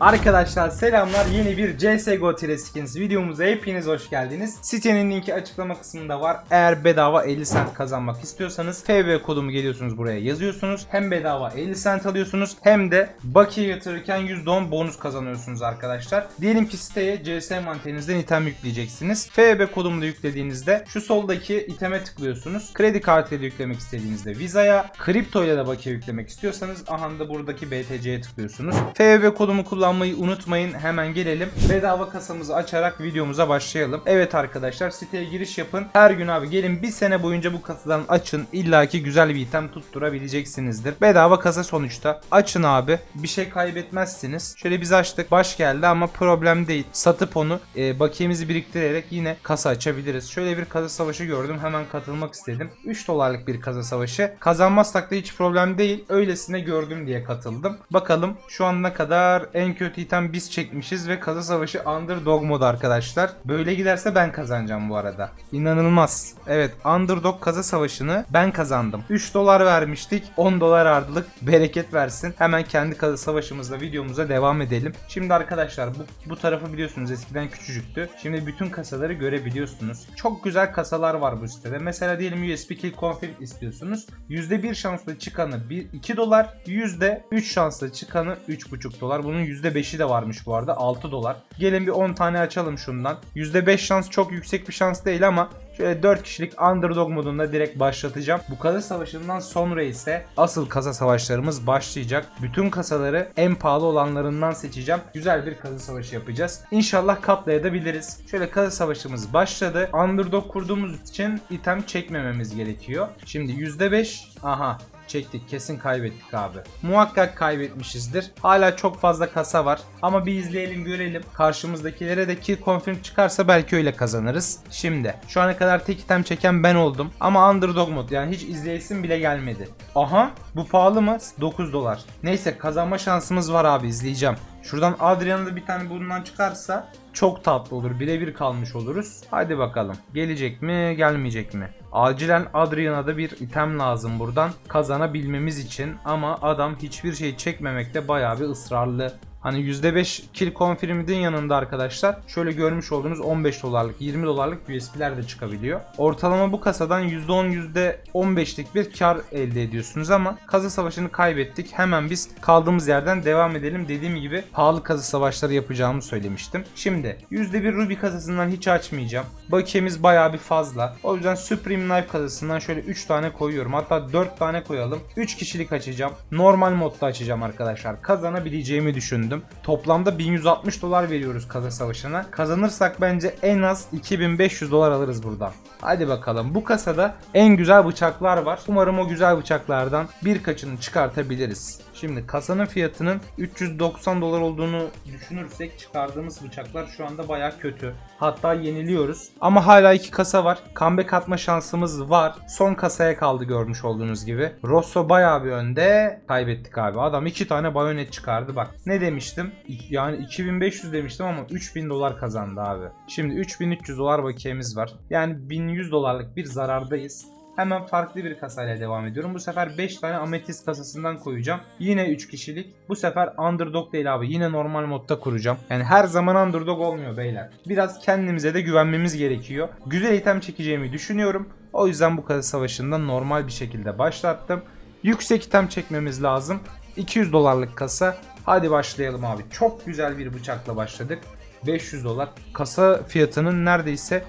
Arkadaşlar selamlar yeni bir CSGO Treskins videomuza hepiniz hoş geldiniz. Sitenin linki açıklama kısmında var. Eğer bedava 50 cent kazanmak istiyorsanız FB kodumu geliyorsunuz buraya yazıyorsunuz. Hem bedava 50 cent alıyorsunuz hem de bakiye yatırırken %10 bonus kazanıyorsunuz arkadaşlar. Diyelim ki siteye CS manterinizden item yükleyeceksiniz. FB kodumu da yüklediğinizde şu soldaki iteme tıklıyorsunuz. Kredi kartıyla yüklemek istediğinizde Visa'ya, kripto ile de bakiye yüklemek istiyorsanız aha da buradaki BTC'ye tıklıyorsunuz. FB kodumu kullanmayı unutmayın. Hemen gelelim. Bedava kasamızı açarak videomuza başlayalım. Evet arkadaşlar siteye giriş yapın. Her gün abi gelin bir sene boyunca bu kasadan açın. İlla ki güzel bir item tutturabileceksinizdir. Bedava kasa sonuçta. Açın abi. Bir şey kaybetmezsiniz. Şöyle biz açtık. Baş geldi ama problem değil. Satıp onu e, bakiyemizi biriktirerek yine kasa açabiliriz. Şöyle bir kasa savaşı gördüm. Hemen katılmak istedim. 3 dolarlık bir kasa savaşı. Kazanmazsak da hiç problem değil. Öylesine gördüm diye katıldım. Bakalım şu an ne kadar en kötü item biz çekmişiz ve kasa savaşı underdog modu arkadaşlar. Böyle giderse ben kazanacağım bu arada. İnanılmaz. Evet underdog kasa savaşını ben kazandım. 3 dolar vermiştik. 10 dolar ardılık. Bereket versin. Hemen kendi kasa savaşımızla videomuza devam edelim. Şimdi arkadaşlar bu, bu tarafı biliyorsunuz eskiden küçücüktü. Şimdi bütün kasaları görebiliyorsunuz. Çok güzel kasalar var bu sitede. Mesela diyelim USB Kill Config istiyorsunuz. %1 şansla çıkanı 1, 2 dolar. %3 şansla çıkanı 3,5 dolar. Bunun %5'i de varmış bu arada 6 dolar. Gelin bir 10 tane açalım şundan. %5 şans çok yüksek bir şans değil ama Şöyle 4 kişilik underdog modunda direkt başlatacağım. Bu kasa savaşından sonra ise asıl kasa savaşlarımız başlayacak. Bütün kasaları en pahalı olanlarından seçeceğim. Güzel bir kasa savaşı yapacağız. İnşallah katlayabiliriz. Şöyle kasa savaşımız başladı. Underdog kurduğumuz için item çekmememiz gerekiyor. Şimdi %5 aha çektik. Kesin kaybettik abi. Muhakkak kaybetmişizdir. Hala çok fazla kasa var. Ama bir izleyelim görelim. Karşımızdakilere de kill confirm çıkarsa belki öyle kazanırız. Şimdi şu ana kadar tek item çeken ben oldum. Ama underdog mod yani hiç izleyesim bile gelmedi. Aha bu pahalı mı? 9 dolar. Neyse kazanma şansımız var abi izleyeceğim. Şuradan Adrian'da da bir tane bundan çıkarsa çok tatlı olur. Birebir kalmış oluruz. Hadi bakalım. Gelecek mi gelmeyecek mi? Acilen Adrian'a da bir item lazım buradan kazanabilmemiz için. Ama adam hiçbir şey çekmemekte bayağı bir ısrarlı. Hani %5 kill confirm'in yanında arkadaşlar şöyle görmüş olduğunuz 15 dolarlık 20 dolarlık USB'ler de çıkabiliyor. Ortalama bu kasadan %10 %15'lik bir kar elde ediyorsunuz ama kasa savaşını kaybettik. Hemen biz kaldığımız yerden devam edelim. Dediğim gibi pahalı kasa savaşları yapacağımı söylemiştim. Şimdi %1 Ruby kasasından hiç açmayacağım. Bakiyemiz bayağı bir fazla. O yüzden Supreme Knife kasasından şöyle 3 tane koyuyorum. Hatta 4 tane koyalım. 3 kişilik açacağım. Normal modda açacağım arkadaşlar. Kazanabileceğimi düşündüm. Toplamda 1160 dolar veriyoruz kasa savaşına. Kazanırsak bence en az 2500 dolar alırız buradan. Hadi bakalım. Bu kasada en güzel bıçaklar var. Umarım o güzel bıçaklardan birkaçını çıkartabiliriz. Şimdi kasanın fiyatının 390 dolar olduğunu düşünürsek çıkardığımız bıçaklar şu anda baya kötü. Hatta yeniliyoruz. Ama hala iki kasa var. Comeback atma şansımız var. Son kasaya kaldı görmüş olduğunuz gibi. Rosso bayağı bir önde. Kaybettik abi. Adam iki tane bayonet çıkardı bak. Ne demiştim? Yani 2500 demiştim ama 3000 dolar kazandı abi. Şimdi 3300 dolar bakiyemiz var. Yani 1100 dolarlık bir zarardayız. Hemen farklı bir kasayla devam ediyorum. Bu sefer 5 tane ametist kasasından koyacağım. Yine 3 kişilik. Bu sefer underdog değil abi. Yine normal modda kuracağım. Yani her zaman underdog olmuyor beyler. Biraz kendimize de güvenmemiz gerekiyor. Güzel item çekeceğimi düşünüyorum. O yüzden bu kasa savaşından normal bir şekilde başlattım. Yüksek item çekmemiz lazım. 200 dolarlık kasa. Hadi başlayalım abi. Çok güzel bir bıçakla başladık. 500 dolar. Kasa fiyatının neredeyse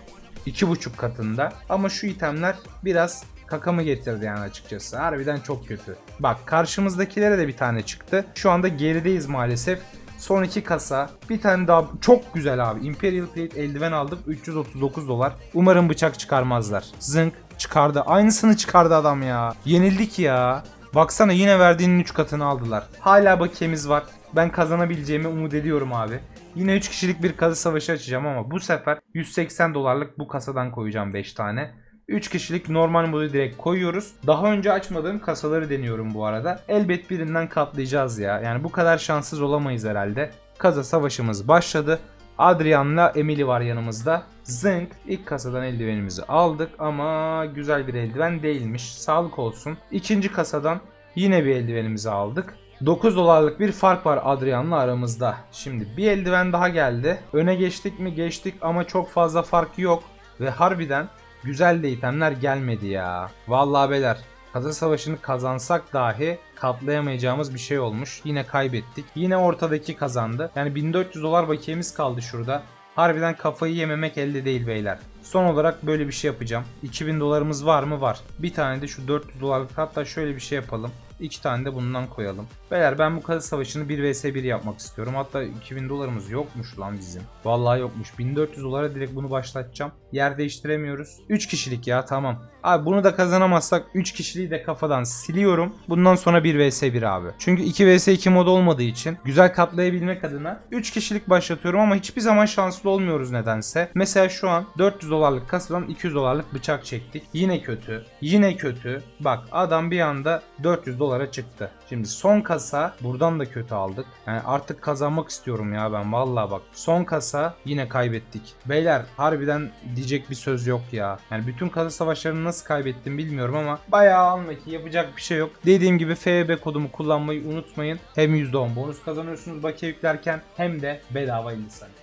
2,5 katında. Ama şu itemler biraz kakamı getirdi yani açıkçası. Harbiden çok kötü. Bak karşımızdakilere de bir tane çıktı. Şu anda gerideyiz maalesef. Son iki kasa. Bir tane daha çok güzel abi. Imperial Plate eldiven aldık. 339 dolar. Umarım bıçak çıkarmazlar. Zınk çıkardı. Aynısını çıkardı adam ya. Yenildik ya. Baksana yine verdiğinin 3 katını aldılar. Hala bakiyemiz var. Ben kazanabileceğimi umut ediyorum abi. Yine 3 kişilik bir kasa savaşı açacağım ama bu sefer 180 dolarlık bu kasadan koyacağım 5 tane. 3 kişilik normal modu direkt koyuyoruz. Daha önce açmadığım kasaları deniyorum bu arada. Elbet birinden katlayacağız ya. Yani bu kadar şanssız olamayız herhalde. Kasa savaşımız başladı. Adrian'la Emily var yanımızda. Zınk ilk kasadan eldivenimizi aldık ama güzel bir eldiven değilmiş. Sağlık olsun. İkinci kasadan yine bir eldivenimizi aldık. 9 dolarlık bir fark var Adrian'la aramızda. Şimdi bir eldiven daha geldi. Öne geçtik mi geçtik ama çok fazla fark yok. Ve harbiden güzel de itemler gelmedi ya. Vallahi beyler Kazı Savaşı'nı kazansak dahi katlayamayacağımız bir şey olmuş. Yine kaybettik. Yine ortadaki kazandı. Yani 1400 dolar bakiyemiz kaldı şurada. Harbiden kafayı yememek elde değil beyler. Son olarak böyle bir şey yapacağım. 2000 dolarımız var mı? Var. Bir tane de şu 400 dolarlık hatta şöyle bir şey yapalım. İki tane de bundan koyalım. Beyler ben bu kazı savaşını 1 vs 1 yapmak istiyorum. Hatta 2000 dolarımız yokmuş lan bizim. Vallahi yokmuş. 1400 dolara direkt bunu başlatacağım. Yer değiştiremiyoruz. 3 kişilik ya tamam. Abi bunu da kazanamazsak 3 kişiliği de kafadan siliyorum. Bundan sonra 1 vs 1 abi. Çünkü 2 vs 2 mod olmadığı için güzel katlayabilmek adına 3 kişilik başlatıyorum ama hiçbir zaman şanslı olmuyoruz nedense. Mesela şu an 400 dolarlık kasadan 200 dolarlık bıçak çektik. Yine kötü. Yine kötü. Bak adam bir anda 400 dolara çıktı. Şimdi son kasa buradan da kötü aldık. Yani artık kazanmak istiyorum ya ben vallahi bak. Son kasa yine kaybettik. Beyler harbiden diyecek bir söz yok ya. Yani bütün kasa savaşlarını nasıl kaybettim bilmiyorum ama bayağı anlaki yapacak bir şey yok. Dediğim gibi FB kodumu kullanmayı unutmayın. Hem %10 bonus kazanıyorsunuz bakiye yüklerken hem de bedava 50 saniye.